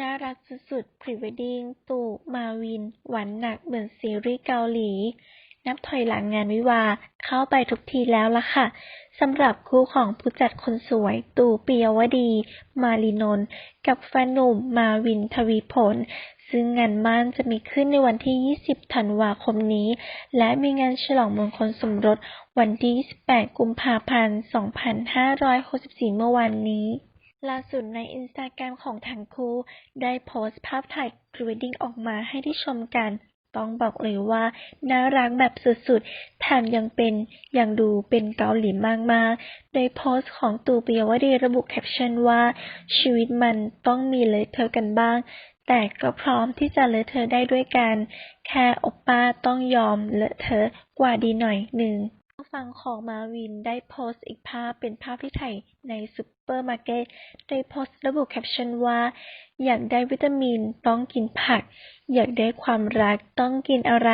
น่ารักสุดๆพรีเวดดิ้งตู่มาวิน หวานหนักเหมือนซีรีส์เกาหลี นับถอยหลังงานวิวาเข้าไปทุกทีแล้วล่ะค่ะสำหรับคู่ของผู้จัดคนสวย ตู่ปิยวดี มาลีนนท์กับแฟนหนุ่มมาวินทวีผล ซึ่งงานมั่นจะมีขึ้นในวันที่ 20 ธันวาคมนี้ และมีงานฉลองมงคลสมรสวันที่ 28 กุมภาพันธ์ 2564 เมื่อวานนี้ ล่าสุดในอินสตาแกรมของทั้งคู่ ได้โพสต์ภาพถ่ายพรีวดดิ้งออกมาให้ได้ชมกัน ต้องบอกเลยว่า น่ารักแบบสุดๆ แถมยังเป็นยังดูเป็นเกาหลีมากๆ โดยโพสต์ของตู่ปิยวดีระบุแคปชั่นว่า ชีวิตมันต้องมีเลอะเทอกันบ้างแต่ก็พร้อมที่จะเลอะเทอได้ด้วยกัน แค่อปป้าต้องยอมเลอะเทอกว่าดีหน่อยหนึ่ง ฟังของมาวินได้โพสต์อีกภาพเป็นภาพที่ถ่ายในซูเปอร์มาร์เก็ต โดยโพสต์ระบุแคปชั่นว่า อยากได้วิตามินต้องกินผัก อยากได้ความรักต้องกินอะไร